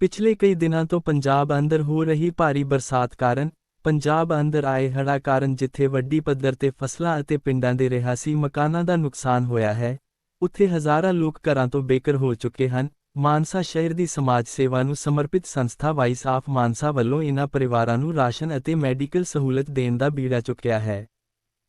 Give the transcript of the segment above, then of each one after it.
ਪਿਛਲੇ ਕਈ ਦਿਨਾਂ ਤੋਂ ਪੰਜਾਬ ਅੰਦਰ ਹੋ ਰਹੀ ਭਾਰੀ ਬਰਸਾਤ ਕਾਰਨ ਪੰਜਾਬ ਅੰਦਰ ਆਏ ਹੜ੍ਹਾਂ ਕਾਰਨ ਜਿੱਥੇ ਵੱਡੀ ਪੱਧਰ ਤੇ ਫਸਲਾਂ ਅਤੇ ਪਿੰਡਾਂ ਦੇ ਰਿਹਾਸੀ ਮਕਾਨਾਂ ਦਾ ਨੁਕਸਾਨ ਹੋਇਆ ਹੈ, ਉੱਥੇ ਹਜ਼ਾਰਾਂ ਲੋਕ ਘਰਾਂ ਤੋਂ ਬੇਕਰ ਹੋ ਚੁੱਕੇ ਹਨ। ਮਾਨਸਾ ਸ਼ਹਿਰ ਦੀ ਸਮਾਜ ਸੇਵਾ ਨੂੰ ਸਮਰਪਿਤ ਸੰਸਥਾ ਵਾਈਸ ਆਫ ਮਾਨਸਾ ਵੱਲੋਂ ਇਨ੍ਹਾਂ ਪਰਿਵਾਰਾਂ ਨੂੰ ਰਾਸ਼ਨ ਅਤੇ ਮੈਡੀਕਲ ਸਹੂਲਤ ਦੇਣ ਦਾ ਬੀੜਾ ਚੁੱਕਿਆ ਹੈ।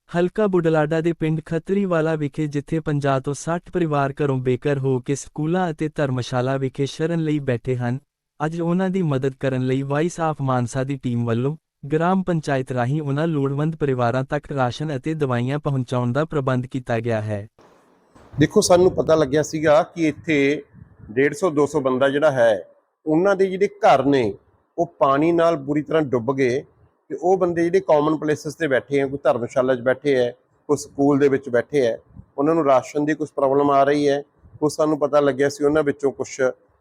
ਹਲਕਾ ਬੁਢਲਾਡਾ ਦੇ ਪਿੰਡ ਖੱਤਰੀਵਾਲਾ ਵਿਖੇ ਜਿੱਥੇ 50 ਤੋਂ 60 ਪਰਿਵਾਰ ਘਰੋਂ ਬੇਕਰ ਹੋ ਕੇ ਸਕੂਲਾਂ ਅਤੇ ਧਰਮਸ਼ਾਲਾ ਵਿਖੇ ਸ਼ਰਨ ਲਈ ਬੈਠੇ ਹਨ ਅੱਜ ਉਹਨਾਂ ਦੀ ਮਦਦ ਕਰਨ ਲਈ ਵਾਈਸ ਆਫ ਮਾਨਸਾ ਦੀ ਟੀਮ ਵੱਲੋਂ ਗ੍ਰਾਮ ਪੰਚਾਇਤ ਰਾਹੀਂ ਉਹਨਾਂ ਲੋੜਵੰਦ ਪਰਿਵਾਰਾਂ ਤੱਕ ਰਾਸ਼ਨ ਅਤੇ ਦਵਾਈਆਂ ਪਹੁੰਚਾਉਣ ਦਾ ਪ੍ਰਬੰਧ ਕੀਤਾ ਗਿਆ ਹੈ। ਦੇਖੋ, ਸਾਨੂੰ ਪਤਾ ਲੱਗਿਆ ਸੀਗਾ ਕਿ ਇੱਥੇ 150 200 ਬੰਦਾ ਜਿਹੜਾ ਹੈ, ਉਹਨਾਂ ਦੇ ਜਿਹੜੇ ਘਰ ਨੇ, ਉਹ ਪਾਣੀ ਨਾਲ ਬੁਰੀ ਤਰ੍ਹਾਂ ਡੁੱਬ ਗਏ ਤੇ ਉਹ ਬੰਦੇ ਜਿਹੜੇ ਕਾਮਨ ਪਲੇਸਸ ਤੇ ਬੈਠੇ ਆ, ਕੋਈ ਧਰਮਸ਼ਾਲਾ 'ਚ ਬੈਠੇ ਹੈ ਕੋਈ ਸਕੂਲ ਦੇ ਵਿੱਚ ਬੈਠੇ ਹੈ ਉਹਨਾਂ ਨੂੰ ਰਾਸ਼ਨ ਦੀ ਕੁਝ ਪ੍ਰੋਬਲਮ ਆ ਰਹੀ ਹੈ। ਉਹ ਸਾਨੂੰ ਪਤਾ ਲੱਗਿਆ ਸੀ ਉਹਨਾਂ ਵਿੱਚੋਂ ਕੁਝ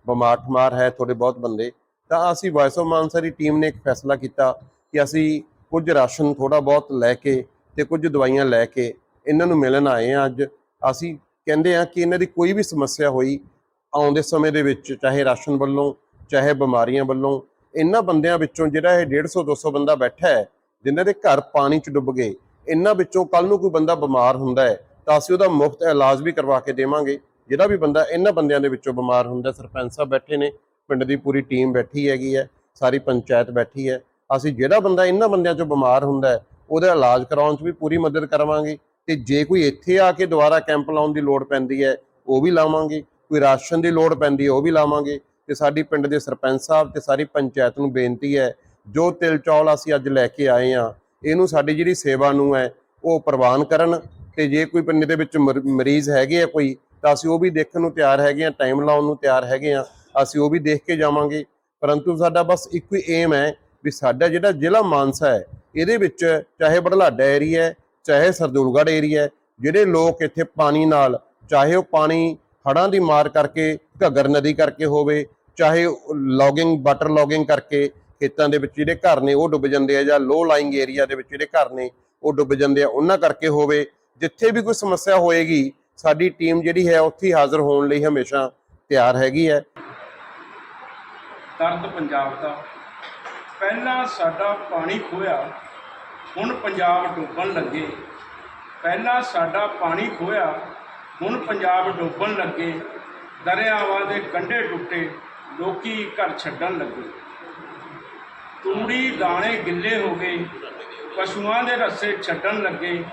ਬਿਮਾਰ ਠਮਾਰ ਹੈ ਥੋੜੇ ਬਹੁਤ ਬੰਦੇ, ਤਾਂ ਅਸੀਂ ਵਾਇਸ ਆਫ ਮਾਨਸਾ ਦੀ ਟੀਮ ਨੇ ਇੱਕ ਫੈਸਲਾ ਕੀਤਾ ਕਿ ਅਸੀਂ ਕੁਝ ਰਾਸ਼ਨ ਥੋੜਾ ਬਹੁਤ ਲੈ ਕੇ ਤੇ ਕੁਝ ਦਵਾਈਆਂ ਲੈ ਕੇ ਇਹਨਾਂ ਨੂੰ ਮਿਲਣ ਆਏ ਆ ਅੱਜ। ਅਸੀਂ ਕਹਿੰਦੇ ਆ ਕਿ ਇਹਨਾਂ ਦੀ ਕੋਈ ਵੀ ਸਮੱਸਿਆ ਹੋਈ ਆਉਂਦੇ ਸਮੇਂ ਦੇ ਵਿੱਚ, ਚਾਹੇ ਰਾਸ਼ਨ ਵੱਲੋਂ, ਚਾਹੇ ਬਿਮਾਰੀਆਂ ਵੱਲੋਂ, ਇਹਨਾਂ ਬੰਦਿਆਂ ਵਿੱਚੋਂ ਜਿਹੜਾ ਇਹ 150 200 ਬੰਦਾ ਬੈਠਾ ਹੈ, ਜਿਨ੍ਹਾਂ ਦੇ ਘਰ ਪਾਣੀ 'ਚ ਡੁੱਬ ਗਏ, ਇਹਨਾਂ ਵਿੱਚੋਂ ਕੱਲ ਨੂੰ ਕੋਈ ਬੰਦਾ ਬਿਮਾਰ ਹੁੰਦਾ ਹੈ, ਤਾਂ ਅਸੀਂ ਉਹਦਾ ਮੁਫਤ ਇਲਾਜ ਵੀ ਕਰਵਾ ਕੇ ਦੇਵਾਂਗੇ। ਜਿਹੜਾ ਵੀ ਬੰਦਾ ਇਹਨਾਂ ਬੰਦਿਆਂ ਦੇ ਵਿੱਚੋਂ ਬਿਮਾਰ ਹੁੰਦਾ, ਸਰਪੰਚ ਸਾਹਿਬ ਬੈਠੇ ਨੇ, ਪਿੰਡ ਦੀ ਪੂਰੀ ਟੀਮ ਬੈਠੀ ਹੈਗੀ ਹੈ, ਸਾਰੀ ਪੰਚਾਇਤ ਬੈਠੀ ਹੈ। ਅਸੀਂ ਜਿਹੜਾ ਬੰਦਾ ਇਹਨਾਂ ਬੰਦਿਆਂ 'ਚੋਂ ਬਿਮਾਰ ਹੁੰਦਾ ਹੈ, ਉਹਦਾ ਇਲਾਜ ਕਰਾਉਣ 'ਚ ਵੀ ਪੂਰੀ ਮਦਦ ਕਰਾਵਾਂਗੇ ਤੇ ਜੇ ਕੋਈ ਇੱਥੇ ਆ ਕੇ ਦੁਬਾਰਾ ਕੈਂਪ ਲਾਉਣ ਦੀ ਲੋੜ ਪੈਂਦੀ ਹੈ, ਉਹ ਵੀ ਲਾਵਾਂਗੇ। ਕੋਈ ਰਾਸ਼ਨ ਦੀ ਲੋੜ ਪੈਂਦੀ ਹੈ, ਉਹ ਵੀ ਲਾਵਾਂਗੇ। ਤੇ ਸਾਡੀ ਪਿੰਡ ਦੇ ਸਰਪੰਚ ਸਾਹਿਬ ਤੇ ਸਾਰੀ ਪੰਚਾਇਤ ਨੂੰ ਬੇਨਤੀ ਹੈ, ਜੋ ਤਿਲ ਚੌਲ ਅਸੀਂ ਅੱਜ ਲੈ ਕੇ ਆਏ ਆ ਇਹਨੂੰ ਸਾਡੀ ਜਿਹੜੀ ਸੇਵਾ ਨੂੰ ਹੈ, ਉਹ ਪ੍ਰਵਾਨ ਕਰਨ। ਤੇ ਜੇ ਕੋਈ ਪਿੰਡ ਦੇ ਵਿੱਚ ਮਰ- ਮਰੀਜ਼ ਹੈਗੇ ਆ ਕੋਈ ਤਾਂ ਅਸੀਂ ਉਹ ਵੀ ਦੇਖਣ ਨੂੰ ਤਿਆਰ ਹੈਗੇ ਆ ਟਾਈਮ ਲਾਉਣ ਨੂੰ ਤਿਆਰ ਹੈਗੇ ਆ ਅਸੀਂ ਉਹ ਵੀ ਦੇਖ ਕੇ ਜਾਵਾਂਗੇ। ਪਰੰਤੂ ਸਾਡਾ ਬਸ ਇੱਕੋ ਹੀ ਏਮ ਹੈ ਵੀ ਸਾਡਾ ਜਿਹੜਾ ਜ਼ਿਲ੍ਹਾ ਮਾਨਸਾ ਹੈ, ਇਹਦੇ ਵਿੱਚ ਚਾਹੇ ਬੜਲਾਡਾ ਏਰੀਆ ਹੈ, ਚਾਹੇ ਸਰਦੂਲਗੜ੍ਹ ਏਰੀਆ ਹੈ, ਜਿਹੜੇ ਲੋਕ ਇੱਥੇ ਪਾਣੀ ਨਾਲ, ਚਾਹੇ ਉਹ ਪਾਣੀ ਹੜ੍ਹਾਂ ਦੀ ਮਾਰ ਕਰਕੇ, ਘੱਗਰ ਨਦੀ ਕਰਕੇ ਹੋਵੇ, ਚਾਹੇ ਲੌਗਿੰਗ ਵਾਟਰ ਲੌਗਿੰਗ ਕਰਕੇ ਖੇਤਾਂ ਦੇ ਵਿੱਚ ਜਿਹੜੇ ਘਰ ਨੇ, ਉਹ ਡੁੱਬ ਜਾਂਦੇ ਆ ਜਾਂ ਲੋ ਲਾਈਂਗ ਏਰੀਆ ਦੇ ਵਿੱਚ ਜਿਹੜੇ ਘਰ ਨੇ, ਉਹ ਡੁੱਬ ਜਾਂਦੇ ਆ, ਉਹਨਾਂ ਕਰਕੇ ਹੋਵੇ। ਜਿੱਥੇ ਵੀ ਕੋਈ ਸਮੱਸਿਆ ਹੋਏਗੀ ਸਾਡੀ ਟੀਮ ਜਿਹੜੀ ਹੈ ਉੱਥੇ ਹਾਜ਼ਰ ਹੋਣ ਲਈ ਹਮੇਸ਼ਾ ਤਿਆਰ ਹੈਗੀ ਹੈ। ਦਰਦ ਪੰਜਾਬ ਦਾ। ਪਹਿਲਾਂ ਸਾਡਾ ਪਾਣੀ ਖੋਇਆ ਹੁਣ ਪੰਜਾਬ ਡੁੱਬਣ ਲੱਗੇ। ਪਹਿਲਾਂ ਸਾਡਾ ਪਾਣੀ ਖੋਇਆ ਹੁਣ ਪੰਜਾਬ ਡੋਬਣ ਲੱਗੇ। ਦਰਿਆਵਾਂ ਦੇ ਕੰਢੇ ਟੁੱਟੇ, ਲੋਕੀ ਘਰ ਛੱਡਣ ਲੱਗੇ। ਤੂੜੀ, ਦਾਣੇ ਗਿੱਲੇ ਹੋ ਗਏ, ਪਸ਼ੂਆਂ ਦੇ ਰੱਸੇ ਛੱਡਣ ਲੱਗੇ।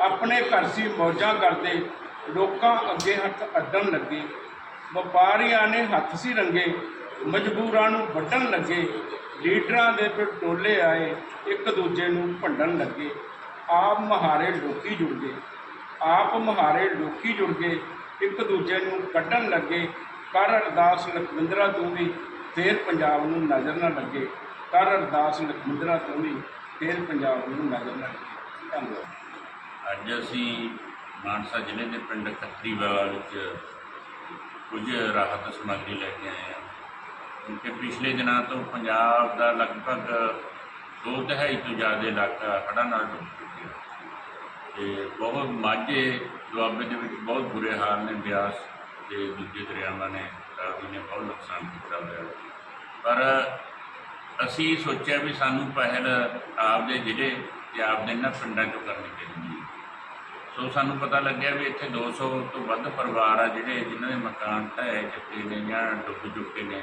ਆਪਣੇ ਘਰ ਸੀ ਮੌਜਾਂ ਕਰਦੇ ਲੋਕਾਂ ਅੱਗੇ ਹੱਥ ਅੱਡਣ ਲੱਗੇ। ਵਪਾਰੀਆਂ ਨੇ ਹੱਥ ਸੀ ਰੰਗੇ ਮਜਬੂਰਾਂ ਨੂੰ ਵੱਢਣ ਲੱਗੇ। ਲੀਡਰਾਂ ਦੇ ਫਿਰ ਟੋਲੇ ਆਏ, ਇੱਕ ਦੂਜੇ ਨੂੰ ਭੰਡਣ ਲੱਗੇ। ਆਪ ਮਹਾਰੇ ਲੋਕੀ ਜੁੜ ਗਏ। ਆਪ ਮਹਾਰੇ ਲੋਕੀ ਜੁੜ ਗਏ। ਇੱਕ ਦੂਜੇ ਨੂੰ ਕੱਢਣ ਲੱਗੇ। ਕਰ ਅਰਦਾਸ ਲਖਵਿੰਦਰਾ ਤੂੰ ਵੀ ਫੇਰ ਪੰਜਾਬ ਨੂੰ ਨਜ਼ਰ ਨਾ ਲੱਗੇ। ਕਰ ਅਰਦਾਸ ਲਖਵਿੰਦਰਾ ਤੂੰ ਵੀ ਫੇਰ ਪੰਜਾਬ ਨੂੰ ਨਜ਼ਰ ਨਾ ਲੱਗੇ। ਧੰਨਵਾਦ। ਅੱਜ ਅਸੀਂ ਮਾਨਸਾ ਜ਼ਿਲ੍ਹੇ ਦੇ ਪਿੰਡ ਖੱਤਰੀਵਾਲਾ ਵਿੱਚ ਕੁਝ ਰਾਹਤ ਸਮੱਗਰੀ ਲੈ ਕੇ ਆਏ ਹਾਂ। ਕਿਉਂਕਿ ਪਿਛਲੇ ਦਿਨਾਂ ਤੋਂ ਪੰਜਾਬ ਦਾ ਲਗਭਗ ਦੋ ਤਿਹਾਈ ਤੋਂ ਜ਼ਿਆਦਾ ਇਲਾਕਾ ਹੜ੍ਹਾਂ ਨਾਲ ਡੁੱਬ ਚੁੱਕਿਆ ਤੇ ਬਹੁਤ ਮਾਝੇ ਦੁਆਬੇ ਦੇ ਵਿੱਚ ਬਹੁਤ ਬੁਰੇ ਹਾਲ ਨੇ, ਬਿਆਸ ਤੇ ਦੂਜੇ ਦਰਿਆਵਾਂ ਨੇ ਰਾਵੀ ਨੇ ਬਹੁਤ ਨੁਕਸਾਨ ਕੀਤਾ ਹੋਇਆ ਪਰ ਅਸੀਂ ਸੋਚਿਆ ਵੀ ਸਾਨੂੰ ਪਹਿਲ ਆਪਦੇ ਜ਼ਿਲ੍ਹੇ ਤੇ ਆਪਦੇ ਇਹਨਾਂ ਪਿੰਡਾਂ 'ਚੋਂ ਕਰਨੀ ਚਾਹੀਦੀ ਹੈ। ਸੋ ਸਾਨੂੰ ਪਤਾ ਲੱਗਿਆ ਵੀ ਇੱਥੇ 200 ਤੋਂ ਵੱਧ ਪਰਿਵਾਰ ਆ ਜਿਹੜੇ ਜਿਨ੍ਹਾਂ ਦੇ ਮਕਾਨ ਢਹਿ ਚੁੱਕੇ ਨੇ ਜਾਂ ਡੁੱਬ ਚੁੱਕੇ ਨੇ,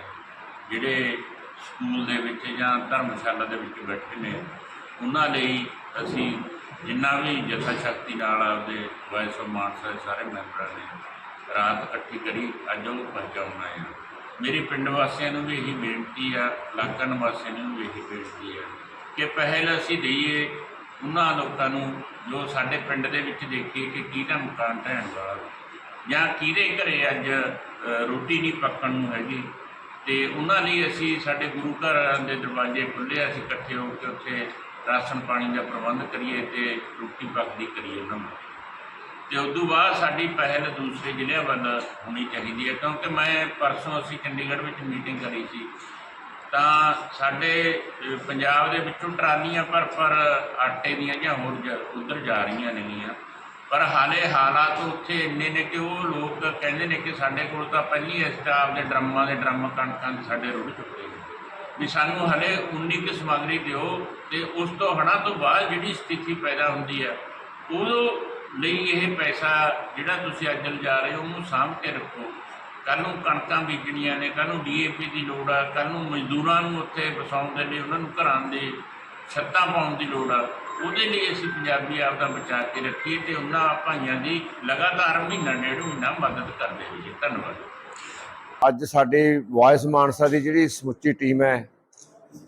ਜਿਹੜੇ ਸਕੂਲ ਦੇ ਵਿੱਚ ਜਾਂ ਧਰਮਸ਼ਾਲਾ ਦੇ ਵਿੱਚ ਬੈਠੇ ਨੇ। ਉਹਨਾਂ ਲਈ ਅਸੀਂ ਜਿੰਨਾ ਵੀ ਜਥਾ ਸ਼ਕਤੀ ਨਾਲ ਆਪਦੇ ਵਾਇਸ ਆਫ ਮਾਨਸਾ ਦੇ ਸਾਰੇ ਮੈਂਬਰਾਂ ਨੇ ਰਾਤ ਇਕੱਠੀ ਕਰੀ, ਅੱਜ ਉਹ ਪਹੁੰਚਾਉਣਾ ਹੈ ਮੇਰੀ ਪਿੰਡ ਵਾਸੀਆਂ ਨੂੰ ਵੀ ਇਹੀ ਬੇਨਤੀ ਆ, ਇਲਾਕਾ ਨਿਵਾਸੀਆਂ ਨੂੰ ਵੀ ਇਹੀ ਬੇਨਤੀ ਆ ਕਿ ਪਹਿਲ ਅਸੀਂ ਦਈਏ ਉਹਨਾਂ ਲੋਕਾਂ ਨੂੰ ਜੋ ਸਾਡੇ ਪਿੰਡ ਦੇ ਵਿੱਚ ਦੇਖੀਏ ਕਿ ਕਿਹਦਾ ਮਕਾਨ ਢਹਿਣ ਵਾਲਾ ਜਾਂ ਕਿਹਦੇ ਘਰੇ ਅੱਜ ਰੋਟੀ ਨਹੀਂ ਪੱਕਣ ਨੂੰ ਹੈਗੀ। ਤੇ ਉਹਨਾਂ ਲਈ ਅਸੀਂ ਸਾਡੇ ਗੁਰੂ ਘਰ ਦੇ ਦਰਵਾਜ਼ੇ ਖੁੱਲ੍ਹੇ ਅਸੀਂ ਇਕੱਠੇ ਹੋ ਕੇ ਉੱਥੇ ਰਾਸ਼ਨ ਪਾਣੀ ਦਾ ਪ੍ਰਬੰਧ ਕਰੀਏ ਤੇ ਰੋਟੀ ਪੱਕਦੀ ਕਰੀਏ ਉਹਨਾਂ ਨੂੰ। ਤੇ ਤੋਂ ਬਾਅਦ ਸਾਡੀ ਪਹਿਲ ਦੂਸਰੇ ਜ਼ਿਲ੍ਹਿਆਂ ਵੱਲ ਹੋਣੀ ਚਾਹੀਦੀ ਹੈ, ਕਿਉਂਕਿ ਮੈਂ ਪਰਸੋਂ ਅਸੀਂ ਚੰਡੀਗੜ੍ਹ ਵਿੱਚ ਮੀਟਿੰਗ ਕਰੀ ਸੀ। ਤਾਂ ਸਾਡੇ ਪੰਜਾਬ ਦੇ ਵਿੱਚੋਂ ਟਰਾਲੀਆਂ ਪਰ ਪਰ ਆਟੇ ਦੀਆਂ ਜਾਂ ਹੋਰ ਉਧਰ ਜਾ ਰਹੀਆਂ ਨੇਗੀਆਂ। ਪਰ ਹਾਲੇ ਹਾਲਾਤ ਉੱਥੇ ਇੰਨੇ ਨੇ ਕਿ ਉਹ ਲੋਕ ਕਹਿੰਦੇ ਨੇ ਕਿ ਸਾਡੇ ਕੋਲ ਤਾਂ ਪਹਿਲੀ ਸਟਾਫ ਦੇ ਡਰਮਾਂ ਦੇ ਡਰਮ ਕਣਕਾਂ ਦੇ ਸਾਡੇ ਰੁੜ ਚੁੱਕੇ ਨੇ। ਵੀ ਸਾਨੂੰ ਹਲੇ 19 ਕੁ ਸਮੱਗਰੀ ਦਿਓ ਤੇ ਉਸ ਤੋਂ ਹੜ੍ਹਾਂ ਤੋਂ ਬਾਅਦ ਜਿਹੜੀ ਸਥਿਤੀ ਪੈਦਾ ਹੁੰਦੀ ਹੈ ਉਦੋਂ ਲਈ ਇਹ ਪੈਸਾ ਜਿਹੜਾ ਤੁਸੀਂ ਅੱਜ ਲਿਜਾ ਰਹੇ ਹੋ, ਉਹਨੂੰ ਸਾਂਭ ਕੇ ਰੱਖੋ। ਕੱਲ ਨੂੰ ਕਣਕਾਂ ਬੀਜਣੀਆਂ ਨੇ ਕੱਲ ਨੂੰ ਡੀਏਪੀ ਦੀ ਲੋੜ ਆ ਕੱਲ ਨੂੰ ਮਜ਼ਦੂਰਾਂ ਨੂੰ ਉੱਥੇ ਵਸਾਉਣ ਦੇ ਲਈ ਉਹਨਾਂ ਨੂੰ ਘਰਾਂ ਦੇ ਛੱਤਾਂ ਪਾਉਣ ਦੀ ਲੋੜ ਆ। ਉਹਦੇ ਲਈ ਅਸੀਂ ਪੰਜਾਬੀ ਆਪ ਦਾ ਬਚਾ ਕੇ ਰੱਖੀਏ ਤੇ ਉਹਨਾਂ ਭਾਈਆਂ ਦੀ ਲਗਾਤਾਰ ਮਹੀਨਾ, ਡੇਢ ਮਹੀਨਾ ਮਦਦ ਕਰਦੇ ਰਹੀਏ। ਧੰਨਵਾਦ। ਅੱਜ ਸਾਡੇ ਵਾਇਸ ਮਾਨਸਾ ਦੀ ਜਿਹੜੀ ਸਮੁੱਚੀ ਟੀਮ ਹੈ,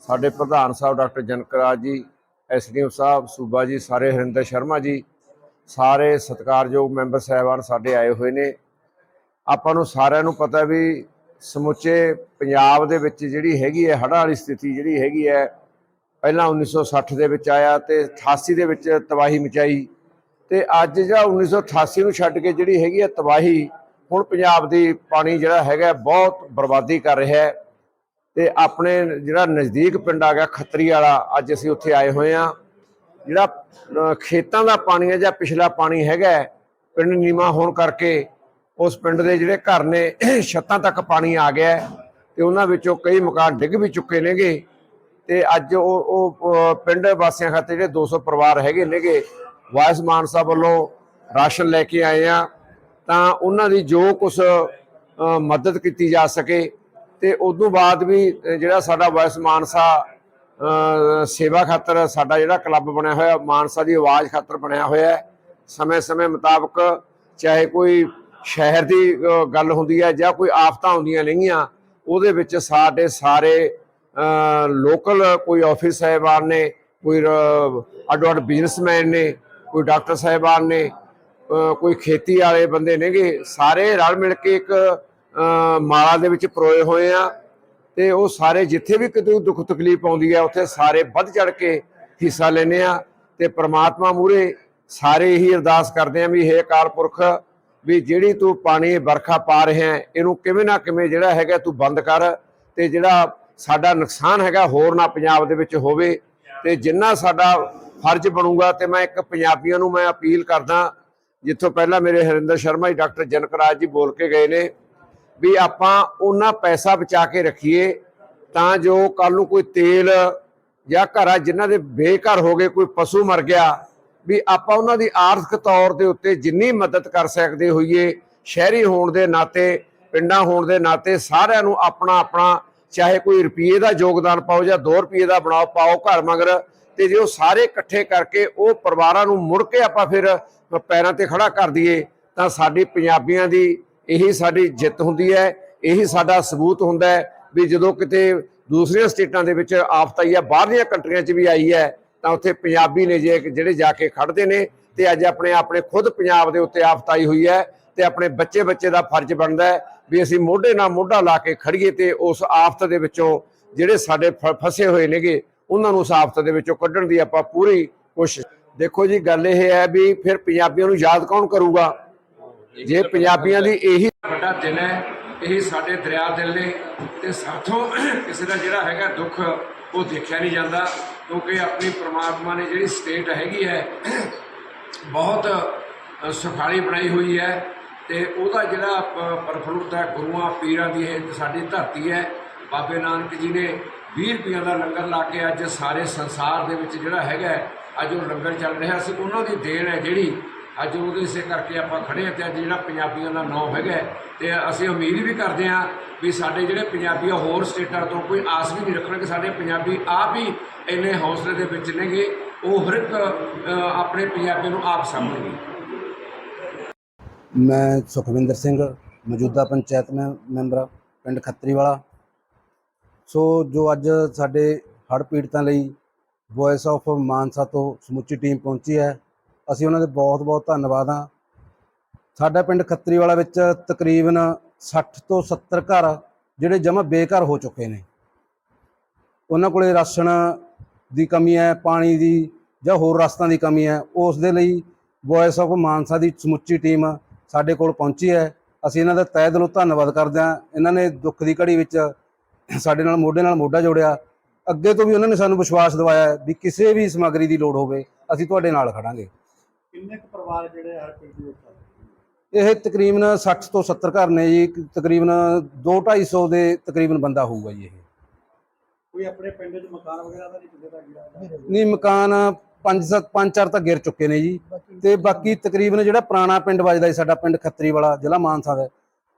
ਸਾਡੇ ਪ੍ਰਧਾਨ ਸਾਹਿਬ ਡਾਕਟਰ ਜਨਕਰਾਜ ਜੀ ਐਸਡੀਓ ਸਾਹਿਬ, ਸੂਬਾ ਜੀ, ਸਾਰੇ ਹਰਿੰਦਰ ਸ਼ਰਮਾ ਜੀ, ਸਾਰੇ ਸਤਿਕਾਰਯੋਗ ਮੈਂਬਰ ਸਾਹਿਬਾਨ ਸਾਡੇ ਆਏ ਹੋਏ ਨੇ। ਆਪਾਂ ਨੂੰ ਸਾਰਿਆਂ ਨੂੰ ਪਤਾ ਵੀ ਸਮੁੱਚੇ ਪੰਜਾਬ ਦੇ ਵਿੱਚ ਜਿਹੜੀ ਹੈਗੀ ਹੈ, ਹੜ੍ਹਾਂ ਵਾਲੀ ਸਥਿਤੀ ਜਿਹੜੀ ਹੈਗੀ ਹੈ, ਪਹਿਲਾਂ 1960 ਦੇ ਵਿੱਚ ਆਇਆ ਤੇ 88 ਦੇ ਵਿੱਚ ਤਬਾਹੀ ਮਚਾਈ ਤੇ ਅੱਜ ਜਿਹੜਾ 1988 ਨੂੰ ਛੱਡ ਕੇ ਜਿਹੜੀ ਹੈਗੀ ਹੈ ਤਬਾਹੀ, ਹੁਣ ਪੰਜਾਬ ਦੀ ਪਾਣੀ ਜਿਹੜਾ ਹੈਗਾ ਬਹੁਤ ਬਰਬਾਦੀ ਕਰ ਰਿਹਾ ਹੈ ਤੇ ਆਪਣੇ ਜਿਹੜਾ ਨਜ਼ਦੀਕ ਪਿੰਡ ਆ ਗਿਆ ਖੱਤਰੀ ਵਾਲਾ, ਅੱਜ ਅਸੀਂ ਉੱਥੇ ਆਏ ਹੋਏ ਆ ਜਿਹੜਾ ਖੇਤਾਂ ਦਾ ਪਾਣੀ ਹੈ ਜਾਂ ਪਿਛਲਾ ਪਾਣੀ ਹੈਗਾ ਪਿੰਡ ਨੀਮਾ ਹੋਣ ਕਰਕੇ ਉਸ ਪਿੰਡ ਦੇ ਜਿਹੜੇ ਘਰ ਨੇ, ਛੱਤਾਂ ਤੱਕ ਪਾਣੀ ਆ ਗਿਆ ਹੈ ਤੇ ਉਹਨਾਂ ਵਿੱਚੋਂ ਕਈ ਮਕਾਨ ਡਿੱਗ ਵੀ ਚੁੱਕੇ ਨੇਗੇ ਤੇ ਅੱਜ ਉਹ ਉਹ ਪਿੰਡ ਵਾਸੀਆਂ ਖਾਤੇ ਜਿਹੜੇ 200 ਪਰਿਵਾਰ ਹੈਗੇ ਨੇਗੇ ਵਾਇਸ ਮਾਨਸਾ ਵੱਲੋਂ ਰਾਸ਼ਨ ਲੈ ਕੇ ਆਏ ਆ ਤਾਂ ਉਹਨਾਂ ਦੀ ਜੋ ਕੁਝ ਮਦਦ ਕੀਤੀ ਜਾ ਸਕੇ ਤੇ ਤੋਂ ਬਾਅਦ ਵੀ ਜਿਹੜਾ ਸਾਡਾ ਵਾਇਸ ਮਾਨਸਾ ਸੇਵਾ ਖਾਤਰ ਸਾਡਾ ਜਿਹੜਾ ਕਲੱਬ ਬਣਿਆ ਹੋਇਆ ਮਾਨਸਾ ਦੀ ਆਵਾਜ਼ ਖਾਤਰ ਬਣਿਆ ਹੋਇਆ ਸਮੇਂ-ਸਮੇਂ ਮੁਤਾਬਕ ਚਾਹੇ ਕੋਈ ਸ਼ਹਿਰ ਦੀ ਗੱਲ ਹੁੰਦੀ ਹੈ ਜਾਂ ਕੋਈ ਆਫਤਾਂ ਹੁੰਦੀਆਂ ਨਹੀਂਆਂ ਉਹਦੇ ਵਿੱਚ ਸਾਡੇ ਸਾਰੇ ਲੋਕਲ ਕੋਈ ਆਫਿਸ ਸਾਹਿਬਾਨ ਨੇ, ਕੋਈ ਅੱਡੋ ਅੱਡ ਬਿਜ਼ਨਸਮੈਨ ਨੇ, ਕੋਈ ਡਾਕਟਰ ਸਾਹਿਬਾਨ ਨੇ ਕੋਈ ਖੇਤੀ ਵਾਲੇ ਬੰਦੇ ਨੇਗੇ, ਸਾਰੇ ਰਲ ਮਿਲ ਕੇ ਇੱਕ ਮਾਲਾ ਦੇ ਵਿੱਚ ਪਰੋਏ ਹੋਏ ਆ ਤੇ ਉਹ ਸਾਰੇ ਜਿੱਥੇ ਵੀ ਕਿਤੇ ਦੁੱਖ ਤਕਲੀਫ ਆਉਂਦੀ ਹੈ, ਉੱਥੇ ਸਾਰੇ ਵੱਧ ਚੜ ਕੇ ਹਿੱਸਾ ਲੈਂਦੇ ਆ ਤੇ ਪ੍ਰਮਾਤਮਾ ਮੂਰੇ ਸਾਰੇ ਹੀ ਅਰਦਾਸ ਕਰਦੇ ਆ ਵੀ ਹੇ ਅਕਾਲ ਪੁਰਖ ਵੀ ਜਿਹੜੀ ਤੂੰ ਪਾਣੀ ਵਰਖਾ ਪਾ ਰਿਹਾ ਇਹਨੂੰ ਕਿਵੇਂ ਨਾ ਕਿਵੇਂ ਜਿਹੜਾ ਹੈਗਾ ਤੂੰ ਬੰਦ ਕਰ ਤੇ ਜਿਹੜਾ ਸਾਡਾ ਨੁਕਸਾਨ ਹੈਗਾ ਹੋਰ ਨਾ ਪੰਜਾਬ ਦੇ ਵਿੱਚ ਹੋਵੇ ਤੇ ਜਿੰਨਾ ਸਾਡਾ ਫਰਜ਼ ਬਣੂਗਾ ਤੇ ਮੈਂ ਇੱਕ ਪੰਜਾਬੀਆਂ ਨੂੰ ਮੈਂ ਅਪੀਲ ਕਰਦਾ, ਜਿੱਥੋਂ ਪਹਿਲਾਂ ਮੇਰੇ ਹਰਿੰਦਰ ਸ਼ਰਮਾ ਜੀ, ਡਾਕਟਰ ਜਨਕਰਾਜ ਜੀ ਬੋਲ ਕੇ ਗਏ ਨੇ, ਵੀ ਆਪਾਂ ਉਹਨਾਂ ਪੈਸਾ ਬਚਾ ਕੇ ਰੱਖੀਏ ਤਾਂ ਜੋ ਕੱਲ ਨੂੰ ਕੋਈ ਤੇਲ ਜਾਂ ਘਰਾਂ ਜਿਨ੍ਹਾਂ ਦੇ ਬੇਘਰ ਹੋ ਗਏ, ਕੋਈ ਪਸ਼ੂ ਮਰ ਗਿਆ ਵੀ ਆਪਾਂ ਉਹਨਾਂ ਦੀ ਆਰਥਿਕ ਤੌਰ ਦੇ ਉੱਤੇ ਜਿੰਨੀ ਮਦਦ ਕਰ ਸਕਦੇ ਹੋਈਏ, ਸ਼ਹਿਰੀ ਹੋਣ ਦੇ ਨਾਤੇ, ਪਿੰਡਾਂ ਹੋਣ ਦੇ ਨਾਤੇ ਸਾਰਿਆਂ ਨੂੰ ਆਪਣਾ ਆਪਣਾ, ਚਾਹੇ ਕੋਈ ਰੁਪਏ ਦਾ ਯੋਗਦਾਨ ਪਾਓ ਜਾਂ 2 ਰੁਪਏ ਦਾ ਬਣਾਓ, ਪਾਓ ਘਰ ਮਗਰ, ਤੇ ਜੇ ਉਹ ਸਾਰੇ ਇਕੱਠੇ ਕਰਕੇ ਉਹ ਪਰਿਵਾਰਾਂ ਨੂੰ ਮੁੜ ਕੇ ਆਪਾਂ ਫਿਰ ਪੈਰਾਂ ਤੇ ਖੜਾ ਕਰ ਦਈਏ, ਤਾਂ ਸਾਡੀ ਪੰਜਾਬੀਆਂ ਦੀ ਇਹੀ ਸਾਡੀ ਜਿੱਤ ਹੁੰਦੀ ਹੈ, ਇਹੀ ਸਾਡਾ ਸਬੂਤ ਹੁੰਦਾ ਹੈ ਵੀ ਜਦੋਂ ਕਿਤੇ ਦੂਸਰੀਆਂ ਸਟੇਟਾਂ ਦੇ ਵਿੱਚ ਆਫਤ ਆਈ ਹੈ ਬਾਹਰਲੀਆਂ ਕੰਟਰੀਆਂ 'ਚ ਵੀ ਆਈ ਹੈ ਤਾਂ ਉੱਥੇ ਪੰਜਾਬੀ ਨੇ ਜੇ ਜਿਹੜੇ ਜਾ ਕੇ ਖੜਦੇ ਨੇ ਤੇ ਅੱਜ ਆਪਣੇ ਆਪਣੇ ਖੁਦ ਪੰਜਾਬ ਦੇ ਉੱਤੇ ਆਫਤ ਆਈ ਹੋਈ ਹੈ ਤੇ ਆਪਣੇ ਬੱਚੇ ਬੱਚੇ ਦਾ ਫਰਜ਼ ਬਣਦਾ ਹੈ ਵੀ ਅਸੀਂ ਮੋਢੇ ਨਾਲ ਮੋਢਾ ਲਾ ਕੇ ਖੜੀਏ ਤੇ ਉਸ ਆਫਤ ਦੇ ਵਿੱਚੋਂ ਜਿਹੜੇ ਸਾਡੇ ਫਸੇ ਹੋਏ ਨੇਗੇ, ਉਹਨਾਂ ਨੂੰ ਉਸ ਆਫਤ ਦੇ ਵਿੱਚੋਂ ਕੱਢਣ ਦੀ ਆਪਾਂ ਪੂਰੀ ਕੋਸ਼ਿਸ਼ ਦੇਖੋ ਜੀ, ਗੱਲ ਇਹ ਹੈ ਵੀ ਫਿਰ ਪੰਜਾਬੀਆਂ ਨੂੰ ਯਾਦ ਕੌਣ ਕਰੂਗਾ? ਜੇ ਪੰਜਾਬੀਆਂ ਦੀ ਇਹੀ ਵੱਡਾ ਦਿਨ ਹੈ, ਇਹ ਸਾਡੇ ਦਰਿਆ ਦਿਲ ਨੇ ਤੇ ਸਾਥੋਂ ਕਿਸੇ ਦਾ ਜਿਹੜਾ ਹੈਗਾ ਦੁੱਖ ਉਹ ਦੇਖਿਆ ਨਹੀਂ ਜਾਂਦਾ। ਕਿਉਂਕਿ ਆਪਣੀ ਪ੍ਰਮਾਤਮਾ ਨੇ ਜਿਹੜੀ ਸਟੇਟ ਹੈਗੀ ਹੈ, ਬਹੁਤ ਸੁਖਾਲੀ ਬਣਾਈ ਹੋਈ ਹੈ ਤੇ ਉਹਦਾ ਜਿਹੜਾ ਪ- ਪ੍ਰਫੁੱਲਤ ਹੈ, ਗੁਰੂਆਂ, ਪੀਰਾਂ ਦੀ ਇਹ ਸਾਡੀ ਧਰਤੀ ਹੈ। ਬਾਬੇ ਨਾਨਕ ਜੀ ਨੇ 20 ਰੁਪਈਆਂ ਦਾ ਲੰਗਰ ਲਾ ਕੇ ਅੱਜ ਸਾਰੇ ਸੰਸਾਰ ਦੇ ਵਿੱਚ ਜਿਹੜਾ ਹੈਗਾ, ਅੱਜ ਉਹ ਲੰਗਰ ਚੱਲ ਰਿਹਾ ਸੀ। ਉਹਨਾਂ ਦੀ ਦੇਣ ਹੈ ਜਿਹੜੀ ਅੱਜ ਉਹਦੇ ਇਸੇ ਕਰਕੇ ਆਪਾਂ ਖੜੇ ਹਾਂ ਤੇ ਅੱਜ ਜਿਹੜਾ ਪੰਜਾਬੀਆਂ ਦਾ ਨਾਂ ਹੈਗਾ ਹੈ, ਤੇ ਅਸੀਂ ਉਮੀਦ ਵੀ ਕਰਦੇ ਹਾਂ ਵੀ ਸਾਡੇ ਜਿਹੜੇ ਪੰਜਾਬੀ ਆ ਹੋਰ ਸਟੇਟਾਂ ਤੋਂ ਕੋਈ ਆਸ ਵੀ ਨਹੀਂ ਰੱਖਣਗੇ ਸਾਡੇ ਪੰਜਾਬੀ ਆਪ ਹੀ ਇੰਨੇ ਹੌਸਲੇ ਦੇ ਵਿੱਚ ਨੇਗੇ ਉਹ ਹਰ ਇੱਕ ਆਪਣੇ ਪੰਜਾਬੀ ਨੂੰ ਆਪ ਸਮਝਣਗੇ ਮੈਂ ਸੁਖਵਿੰਦਰ ਸਿੰਘ ਮੌਜੂਦਾ ਪੰਚਾਇਤ ਮੈਂ ਮੈਂਬਰ ਪਿੰਡ ਖੱਤਰੀਵਾਲਾ। ਸੋ ਜੋ ਅੱਜ ਸਾਡੇ ਹੜ੍ਹ ਪੀੜਤਾਂ ਲਈ ਵੌਇਸ ਆਫ ਮਾਨਸਾ ਤੋਂ ਸਮੁੱਚੀ ਟੀਮ ਪਹੁੰਚੀ ਹੈ ਅਸੀਂ ਉਹਨਾਂ ਦੇ ਬਹੁਤ ਬਹੁਤ ਧੰਨਵਾਦ ਹਾਂ। ਸਾਡਾ ਪਿੰਡ ਖੱਤਰੀਵਾਲਾ ਵਿੱਚ ਤਕਰੀਬਨ 60 ਤੋਂ 70 ਘਰ ਜਿਹੜੇ ਜਮਾ ਬੇਘਰ ਹੋ ਚੁੱਕੇ ਨੇ। ਉਹਨਾਂ ਕੋਲੇ ਰਾਸ਼ਨ ਦੀ ਕਮੀ ਹੈ, ਪਾਣੀ ਦੀ ਜਾਂ ਹੋਰ ਰਸਤਾਂ ਦੀ ਕਮੀ ਹੈ, ਉਸ ਦੇ ਲਈ ਵੌਇਸ ਆਫ ਮਾਨਸਾ ਦੀ ਸਮੁੱਚੀ ਟੀਮ ਸਾਡੇ ਕੋਲ ਪਹੁੰਚੀ ਹੈ। ਅਸੀਂ ਇਹਨਾਂ ਦਾ ਤਹਿ ਦਿਲੋਂ ਧੰਨਵਾਦ ਕਰਦੇ ਹਾਂ। ਇਹਨਾਂ ਨੇ ਦੁੱਖ ਦੀ ਘੜੀ ਵਿੱਚ ਸਾਡੇ ਨਾਲ ਮੋਢੇ ਨਾਲ ਮੋਢਾ ਜੋੜਿਆ। ਅੱਗੇ ਤੋਂ ਵੀ ਉਹਨਾਂ ਨੇ ਸਾਨੂੰ ਵਿਸ਼ਵਾਸ ਦਿਵਾਇਆ ਵੀ ਕਿਸੇ ਵੀ ਸਮੱਗਰੀ ਦੀ ਲੋੜ ਹੋਵੇ, ਅਸੀਂ ਤੁਹਾਡੇ ਨਾਲ ਖੜਾਂਗੇ। ਕਿੰਨੇ ਕੁ ਪਰਿਵਾਰ ਜਿਹੜੇ ਹਰ ਪਿੰਡ ਦੇ ਵਿੱਚ ਆ? ਇਹ ਤਕਰੀਬਨ 60 ਤੋਂ 70 ਘਰ ਨੇ ਜੀ ਤਕਰੀਬਨ 2-250 ਦੇ ਤਕਰੀਬਨ ਬੰਦਾ ਹੋਊਗਾ ਜੀ ਇਹ। ਕੋਈ ਆਪਣੇ ਪਿੰਡ 'ਚ ਮਕਾਨ ਵਗੈਰਾ ਦਾ ਨਹੀਂ ਕਿਸੇ ਦਾ ਗਿਆ ਨਹੀਂ ਮਕਾਨ ਪੰਜ ਸੱਤ ਪੰਜ ਚਾਰ ਤਾਂ ਗਿਰ ਚੁੱਕੇ ਨੇ ਜੀ। ਤੇ ਬਾਕੀ ਤਕਰੀਬਨ ਜਿਹੜਾ ਪੁਰਾਣਾ ਪਿੰਡ ਵੱਜਦਾ ਜੀ ਸਾਡਾ ਪਿੰਡ ਖੱਤਰੀ ਵਾਲਾ ਜ਼ਿਲ੍ਹਾ ਮਾਨਸਾ ਦਾ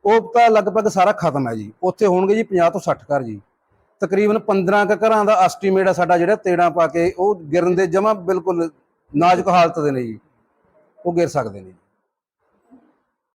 ਉਹ ਤਾਂ ਲਗਭਗ ਸਾਰਾ ਖਤਮ ਹੈ ਜੀ। ਉੱਥੇ ਹੋਣਗੇ ਜੀ 50 ਤੋਂ 60 ਘਰ ਜੀ। ਤਕਰੀਬਨ 15 ਕੁ ਘਰਾਂ ਦਾ ਐਸਟੀਮੇਟ ਆ ਸਾਡਾ ਜਿਹੜਾ ਤੇੜਾਂ ਪਾ ਕੇ ਉਹ ਗਿਰਨ ਦੇ ਜਮਾ ਬਿਲਕੁਲ ਨਾਜ਼ੁਕ ਹਾਲਤ ਦੇ ਨੇ ਜੀ। ਉਹ ਗਿਰ ਸਕਦੇ ਨੇ